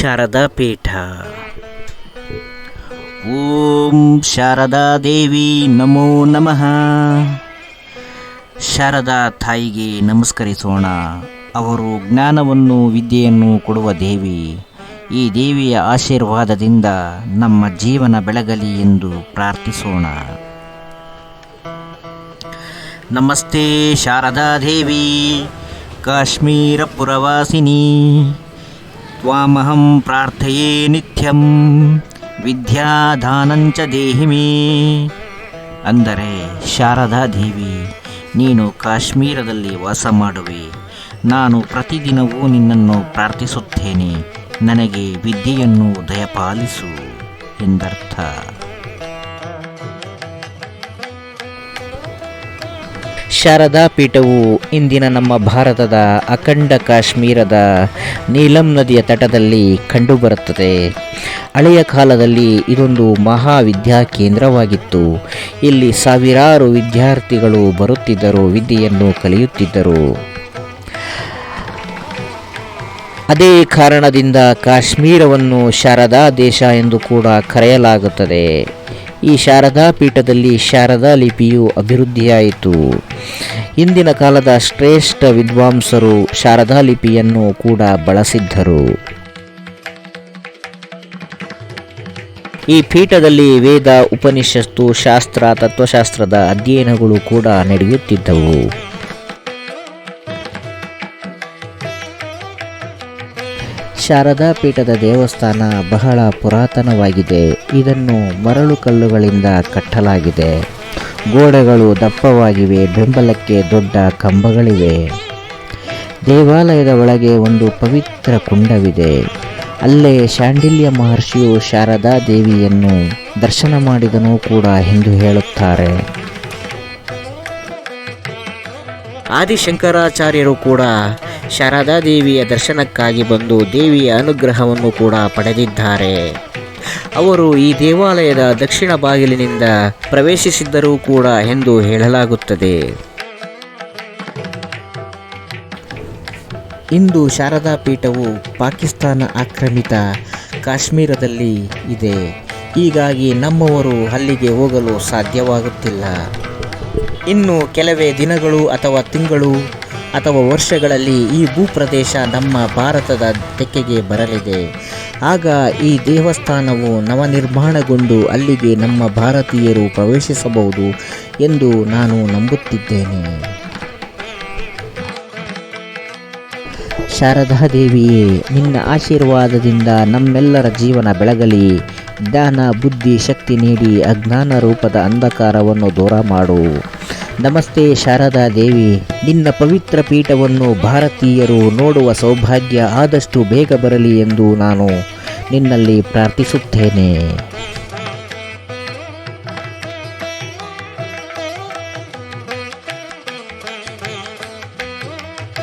ಶಾರದಾ ಪೀಠ. ಓಂ ಶಾರದಾ ದೇವಿ ನಮೋ ನಮಃ. ಶಾರದಾ ತಾಯಿಗೆ ನಮಸ್ಕರಿಸೋಣ. ಅವರು ಜ್ಞಾನವನ್ನು, ವಿದ್ಯೆಯನ್ನು ಕೊಡುವ ದೇವಿ. ಈ ದೇವಿಯ ಆಶೀರ್ವಾದದಿಂದ ನಮ್ಮ ಜೀವನ ಬೆಳಗಲಿ ಎಂದು ಪ್ರಾರ್ಥಿಸೋಣ. ನಮಸ್ತೆ ಶಾರದಾ ದೇವಿ. ಕಾಶ್ಮೀರ ಪುರವಾಸಿನಿ. ತ್ವಾಮಹಂ ಪ್ರಾರ್ಥಯೇ ನಿತ್ಯಂ ವಿದ್ಯಾದಾನಂಚ ದೇಹಿ ಮೇ ಅಂದರೆ ಶಾರದಾ ದೇವಿ, ನೀನು ಕಾಶ್ಮೀರದಲ್ಲಿ ವಾಸ ಮಾಡುವೆ. ನಾನು ಪ್ರತಿದಿನವೂ ನಿನ್ನನ್ನು ಪ್ರಾರ್ಥಿಸುತ್ತೇನೆ. ನನಗೆ ವಿದ್ಯೆಯನ್ನು ದಯಪಾಲಿಸು ಎಂದರ್ಥ. ಶಾರದಾ ಪೀಠವು ಇಂದಿನ ನಮ್ಮ ಭಾರತದ ಅಖಂಡ ಕಾಶ್ಮೀರದ ನೀಲಂ ನದಿಯ ತಟದಲ್ಲಿ ಕಂಡುಬರುತ್ತದೆ. ಹಳೆಯ ಕಾಲದಲ್ಲಿ ಇದೊಂದು ಮಹಾವಿದ್ಯಾ ಕೇಂದ್ರವಾಗಿತ್ತು. ಇಲ್ಲಿ ಸಾವಿರಾರು ವಿದ್ಯಾರ್ಥಿಗಳು ಬರುತ್ತಿದ್ದರು, ವಿದ್ಯೆಯನ್ನು ಕಲಿಯುತ್ತಿದ್ದರು. ಅದೇ ಕಾರಣದಿಂದ ಕಾಶ್ಮೀರವನ್ನು ಶಾರದಾ ದೇಶ ಎಂದು ಕೂಡ ಕರೆಯಲಾಗುತ್ತದೆ. ಈ ಶಾರದಾ ಪೀಠದಲ್ಲಿ ಶಾರದಾ ಲಿಪಿಯು ಅಭಿವೃದ್ಧಿಯಾಯಿತು. ಇಂದಿನ ಕಾಲದ ಶ್ರೇಷ್ಠ ವಿದ್ವಾಂಸರು ಶಾರದಾ ಲಿಪಿಯನ್ನು ಕೂಡ ಬಳಸಿದ್ದರು. ಈ ಪೀಠದಲ್ಲಿ ವೇದ, ಉಪನಿಷತ್ತು, ಶಾಸ್ತ್ರ, ತತ್ವಶಾಸ್ತ್ರದ ಅಧ್ಯಯನಗಳು ಕೂಡ ನಡೆಯುತ್ತಿದ್ದವು. ಶಾರದಾ ಪೀಠದ ದೇವಸ್ಥಾನ ಬಹಳ ಪುರಾತನವಾಗಿದೆ. ಇದನ್ನು ಮರಳು ಕಲ್ಲುಗಳಿಂದ ಕಟ್ಟಲಾಗಿದೆ. ಗೋಡೆಗಳು ದಪ್ಪವಾಗಿವೆ, ಬೆಂಬಲಕ್ಕೆ ದೊಡ್ಡ ಕಂಬಗಳಿವೆ. ದೇವಾಲಯದ ಒಳಗೆ ಒಂದು ಪವಿತ್ರ ಕುಂಡವಿದೆ. ಅಲ್ಲೇ ಶಾಂಡಿಲ್ಯ ಮಹರ್ಷಿಯು ಶಾರದಾ ದೇವಿಯನ್ನು ದರ್ಶನ ಮಾಡಿದನು ಕೂಡ ಎಂದು ಹೇಳುತ್ತಾರೆ. ಆದಿಶಂಕರಾಚಾರ್ಯರು ಕೂಡ ಶಾರದಾ ದೇವಿಯ ದರ್ಶನಕ್ಕಾಗಿ ಬಂದು ದೇವಿಯ ಅನುಗ್ರಹವನ್ನು ಕೂಡ ಪಡೆದಿದ್ದಾರೆ. ಅವರು ಈ ದೇವಾಲಯದ ದಕ್ಷಿಣ ಬಾಗಿಲಿನಿಂದ ಪ್ರವೇಶಿಸಿದ್ದರೂ ಕೂಡ ಎಂದು ಹೇಳಲಾಗುತ್ತದೆ. ಇಂದು ಶಾರದಾ ಪೀಠವು ಪಾಕಿಸ್ತಾನ ಆಕ್ರಮಿತ ಕಾಶ್ಮೀರದಲ್ಲಿ ಇದೆ. ಹೀಗಾಗಿ ನಮ್ಮವರು ಅಲ್ಲಿಗೆ ಹೋಗಲು ಸಾಧ್ಯವಾಗುತ್ತಿಲ್ಲ. ಇನ್ನು ಕೆಲವೇ ದಿನಗಳು ಅಥವಾ ತಿಂಗಳು ಅಥವಾ ವರ್ಷಗಳಲ್ಲಿ ಈ ಭೂಪ್ರದೇಶ ನಮ್ಮ ಭಾರತದ ತೆಕ್ಕೆಗೆ ಬರಲಿದೆ. ಆಗ ಈ ದೇವಸ್ಥಾನವು ನವನಿರ್ಮಾಣಗೊಂಡು ಅಲ್ಲಿಗೆ ನಮ್ಮ ಭಾರತೀಯರು ಪ್ರವೇಶಿಸಬಹುದು ಎಂದು ನಾನು ನಂಬುತ್ತಿದ್ದೇನೆ. ಶಾರದಾ ದೇವಿಯೇ, ನಿನ್ನ ಆಶೀರ್ವಾದದಿಂದ ನಮ್ಮೆಲ್ಲರ ಜೀವನ ಬೆಳಗಲಿ. ಜ್ಞಾನ, ಬುದ್ಧಿ, ಶಕ್ತಿ ನೀಡಿ ಅಜ್ಞಾನ ರೂಪದ ಅಂಧಕಾರವನ್ನು ದೂರ ಮಾಡು. ನಮಸ್ತೆ ಶಾರದಾ ದೇವಿ. ನಿನ್ನ ಪವಿತ್ರ ಪೀಠವನ್ನು ಭಾರತೀಯರು ನೋಡುವ ಸೌಭಾಗ್ಯ ಆದಷ್ಟು ಬೇಗ ಬರಲಿ ಎಂದು ನಾನು ನಿನ್ನಲ್ಲಿ ಪ್ರಾರ್ಥಿಸುತ್ತೇನೆ.